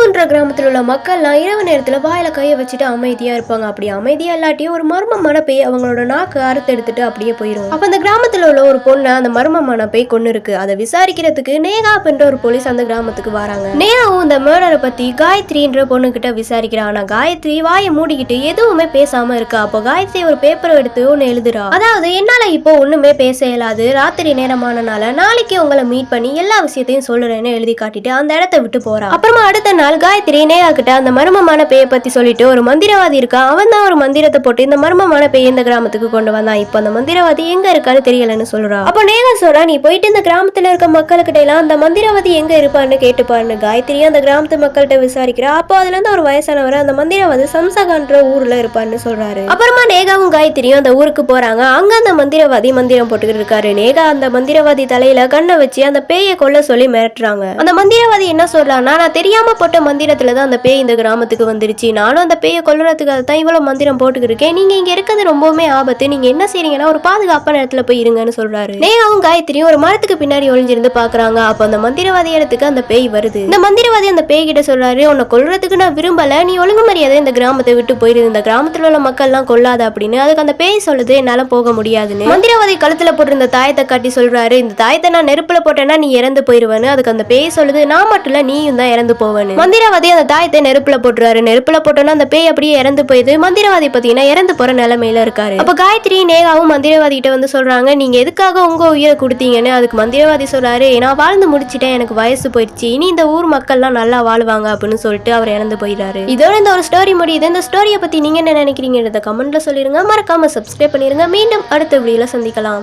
குடும்பன்ற கிராமத்தில் உள்ள மக்கள்லாம் இரவு நேரத்துல வாயில கையை வச்சுட்டு அமைதியா இருப்பாங்க. அப்படி அமைதியா இல்லாட்டியும் ஒரு மர்மமான பேய் அவங்களோட நாக்கு அறுத்து எடுத்துட்டு அப்படியே போயிடும் அப்போ அந்த கிராமத்துல உள்ள ஒரு பொண்ணு அந்த மர்மமான பேய் கொண்டு இருக்கு. அதை விசாரிக்கிறதுக்கு நேகா அப்படின்ற ஒரு போலீஸ் அந்த கிராமத்துக்கு வராங்க. நேகாவும் இந்த மேர்டரை பத்தி காயத்ரின்ற பொண்ணு கிட்ட விசாரிக்கிறா. ஆனா காயத்ரி வாயை மூடிக்கிட்டு எதுவுமே பேசாம இருக்கா. அப்போ காயத்ரி ஒரு பேப்பர் எடுத்து ஒன்னு எழுதுறா. அதாவது என்னால இப்போ ஒண்ணுமே பேச இயலாது. ராத்திரி நேரமானனால நாளைக்கு உங்களை மீட் பண்ணி எல்லா விஷயத்தையும் சொல்லுறேன்னு எழுதி காட்டிட்டு அந்த இடத்த விட்டு போறா. அப்புறமா அடுத்த நாள் காயத்ரி நேகா கிட்ட அந்த மர்மமான பேயை பற்றி சொல்லிட்டு ஒரு மந்திரவாதி இருக்கா? அவன் தான் ஒரு மந்திரத்தை போட்டு இந்த மர்மமான பேய் இந்த கிராமத்துக்கு கொண்டு வந்தான். இப்போ அந்த மந்திரவாதி எங்க இருக்கான்னு தெரியலன்னு சொல்றான் அப்போ நேகா சொல்றா நீ போயிட்டு இந்த கிராமத்துல இருக்க மக்கள்கிட்ட எல்லாம் அந்த மந்திரவாதி எங்க இருப்பான்னு கேட்டுப்பாருன்னு காயத்ரி அந்த கிராமத்து மக்கள்கிட்ட விசாரிக்கிறா. அப்போ அதுல இருந்து ஒரு வயசானவர் அந்த மந்திரவாதி சம்சகான்ற ஊர்ல இருப்பான்னு சொல்றாரு. அப்புறமா நேகாவும் காயத்ரியும் அந்த ஊருக்கு போறாங்க. அங்க அந்த மந்திரவாதி மந்திரம் போட்டுக்கிட்டு இருக்காரு. நேகா அந்த மந்திரவாதி தலையில கண்ணை வச்சு அந்த பேயை கொல்ல சொல்லி மிரட்டுறாங்க. அந்த மந்திரவாதி என்ன சொல்றான்னா நான் தெரியாம போட்ட மந்திரத்துல தான் அந்த பேய் இந்த கிராமத்துக்கு வந்துருச்சு. நானும் அந்த பேயை கொல்றதுக்காக தான் இவ்வளோ மந்திரம் போட்டுக்கிட்டு இருக்கேன் நீங்க இருக்கிறது ரொம்பவுமே ஆபத்து. நீங்கள் என்ன செய்றீங்கன்னா ஒரு பாதுகாப்பான இடத்துல போய் இருங்கன்னு சொல்கிறாரு நேராவும் காயத்ரியும் ஒரு மரத்துக்கு பின்னாடி ஒளிஞ்சிருந்து பார்க்குறாங்க அப்போ அந்த மந்திரவாதி இடத்துக்கு அந்த பேய் வருது. இந்த மந்திரவாதி அந்த பேய் கிட்ட சொல்றாரு உன்னை கொல்றதுக்கு நான் விரும்பலை. நீ ஒழுங்கு மரியாதை இந்த கிராமத்தை விட்டு போயிரு. இந்த கிராமத்தில் உள்ள மக்கள்லாம் கொல்லாத அப்படின்னு அதுக்கு அந்த பேய் சொல்லுது என்னால் போக முடியாதுன்னு. மந்திரவாதி கழுத்தில் போட்டிருந்த தாயத்தை காட்டி சொல்றாரு இந்த தாயத்தை நான் நெருப்புல போட்டேன்னா நீ இறந்து போயிடுவேன்னு அதுக்கு அந்த பேய் சொல்லுது நான் மட்டும் இல்லை நீயும் தான் இறந்து போவேன்னு. மந்திரவாதி அந்த தாயத்தை நெருப்புல போட்டுறாரு நெருப்புல போட்டோன்னா அந்த பேய் அப்படியே இறந்து போயிடுது. மந்திரவாதி பாத்தீங்கன்னா இறந்து போற நிலைமையில இருக்காரு. அப்ப காயத்ரி நேகாவும் மந்திரவாதி கிட்ட வந்து சொல்றாங்க நீங்க எதுக்காக உங்க உயிரை கொடுத்தீங்கன்னு? அதுக்கு மந்திரவாதி சொல்றாரு நான் வாழ்ந்து முடிச்சிட்டேன். எனக்கு வயசு போயிடுச்சு. இனி இந்த ஊர் மக்கள்லாம் நல்லா வாழ்வாங்க அப்படின்னு சொல்லிட்டு அவர் இறந்து போயிடுறாரு. இதோட இந்த ஒரு ஸ்டோரி முடியுது. இந்த ஸ்டோரியை பத்தி நீங்க என்ன நினைக்கிறீங்கன்றத கமெண்ட்ல சொல்லிருங்க. மறக்காம சப்ஸ்கிரைப் பண்ணிருங்க. மீண்டும் அடுத்த வீடியோல சந்திக்கலாம்.